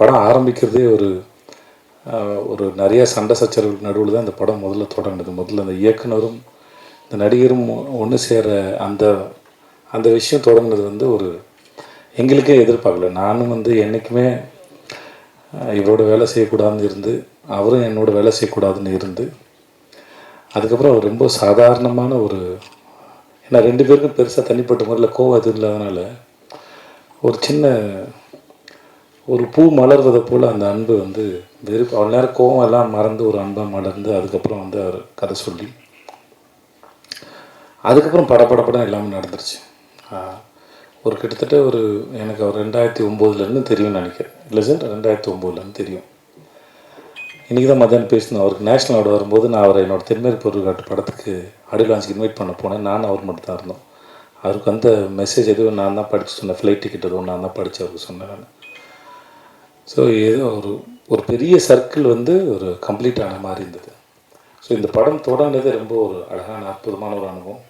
படம் ஆரம்பிக்கிறதே ஒரு ஒரு நிறைய சண்டை சச்சரவுகள் நடுவில் தான் இந்த படம் முதல்ல தொடங்குது முதல்ல அந்த இயக்குனரும் இந்த நடிகரும் ஒன்று சேர அந்த அந்த விஷயம் தொடங்குனது வந்து ஒரு எங்களுக்கே எதிர்பார்க்கல. நானும் வந்து என்றைக்குமே இவரோட வேலை செய்யக்கூடாதுன்னு இருந்து அவரும் என்னோட வேலை செய்யக்கூடாதுன்னு இருந்து அதுக்கப்புறம் அவர் ரொம்ப சாதாரணமான ஒரு ஏன்னா ரெண்டு பேருக்கும் பெருசாக தனிப்பட்ட முறையில் கோவம் எதுவும் இல்லாதனால ஒரு சின்ன ஒரு பூ மலர்வதை போல் அந்த அன்பு வந்து வெறும் அவ்வளோ நேரம் கோவம் எல்லாம் மறந்து ஒரு அன்பாக மலர்ந்து அதுக்கப்புறம் வந்து அவர் கதை சொல்லி அதுக்கப்புறம் படபடப்படம் எல்லாமே நடந்துருச்சு. ஒரு கிட்டத்தட்ட ஒரு எனக்கு அவர் ரெண்டாயிரத்தி ஒம்போதுலேருந்து தெரியும்னு நினைக்கிறேன். இல்லை சார் ரெண்டாயிரத்தி ஒம்போதுலேருந்து தெரியும். இன்றைக்கி தான் மத்தியானம் பேசினோம். அவருக்கு நேஷனல் அவார்டு வரும்போது நான் அவரை என்னோட தென்மேற்கு பொருட்காட்டு படத்துக்கு ஆடியோ லான்ச்சுக்கு இன்வைட் பண்ண போனேன். நான் அவர் மட்டும் தான் இருந்தோம். அவருக்கு அந்த மெசேஜ் எதுவும் நான் தான் படித்து சொன்னேன். ஃப்ளைட் டிக்கெட் எதுவும் நான் தான் படித்து அவருக்கு சொன்னேன் நான். ஸோ ஏதோ ஒரு ஒரு பெரிய சர்க்கிள் வந்து ஒரு கம்ப்ளீட் ஆன மாதிரி இருந்தது. ஸோ இந்த படம் தொடங்கினது ரொம்ப ஒரு அழகான அற்புதமான ஒரு அனுபவம்.